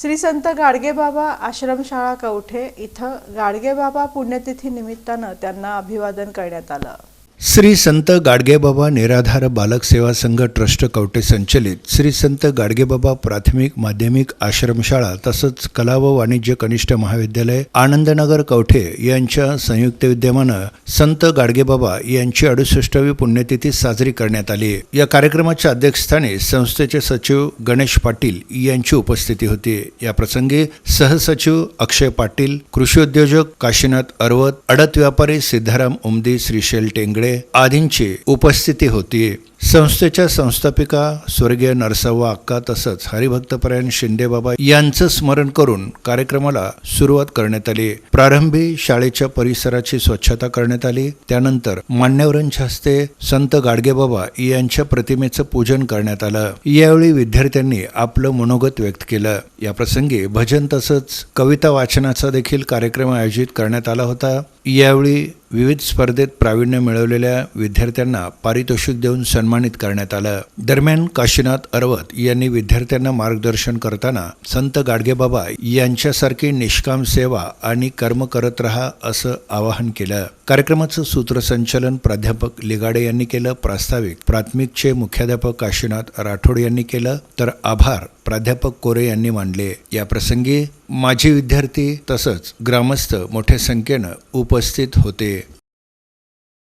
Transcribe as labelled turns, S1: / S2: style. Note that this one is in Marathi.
S1: श्री संत गाडगेबाबा आश्रमशाळा कवठे इथं गाडगेबाबा पुण्यतिथी निमित्तानं त्यांना अभिवादन करण्यात आलं.
S2: श्री संत गाडगेबाबा निराधार बालक सेवा संघ ट्रस्ट कवटे संचलित. श्री संत गाडगेबाबा प्राथमिक माध्यमिक आश्रमशाळा तसंच कला व वाणिज्य कनिष्ठ महाविद्यालय आनंदनगर कवठे यांच्या संयुक्त विद्यमानं संत गाडगेबाबा यांची अडुसष्टावी पुण्यतिथी साजरी करण्यात आली. या कार्यक्रमाच्या अध्यक्षस्थानी संस्थेचे सचिव गणेश पाटील यांची उपस्थिती होती. या प्रसंगी सहसचिव अक्षय पाटील कृषी उद्योजक काशीनाथ अरवत अडत व्यापारी सिद्धाराम उमदी श्रीशैल टेंगडे आदींची उपस्थिती होती. संस्थेच्या संस्थापिका स्वर्गीय नरसव्वा अक्का तसंच हरिभक्तपरायण शिंदेबाबा यांचं स्मरण करून कार्यक्रमाला सुरुवात करण्यात आली. प्रारंभी शाळेच्या परिसराची स्वच्छता करण्यात आली. त्यानंतर मान्यवरांच्या हस्ते संत गाडगेबाबा यांच्या प्रतिमेचं पूजन करण्यात आलं. यावेळी विद्यार्थ्यांनी आपलं मनोगत व्यक्त केलं. या प्रसंगी भजन तसंच कविता वाचनाचा देखील कार्यक्रम आयोजित करण्यात आला होता. यावेळी विविध स्पर्धेत प्रावीण्य मिळवलेल्या विद्यार्थ्यांना पारितोषिक देऊन सन्मानित करण्यात आलं. दरम्यान काशीनाथ अरवत यांनी विद्यार्थ्यांना मार्गदर्शन करताना संत गाडगेबाबा यांच्यासारखी निष्काम सेवा आणि कर्म करत रहा असं आवाहन केलं. कार्यक्रमाचं सूत्रसंचालन प्राध्यापक लिगाडे यांनी केलं. प्रास्ताविक प्राथमिकचे मुख्याध्यापक काशीनाथ राठोड यांनी केलं. तर आभार. प्राध्यापक कोरे यांनी मांडले. या प्रसंगी माजी विद्यार्थी तसंच ग्रामस्थ मोठ्या संख्येनं उपस्थित होते.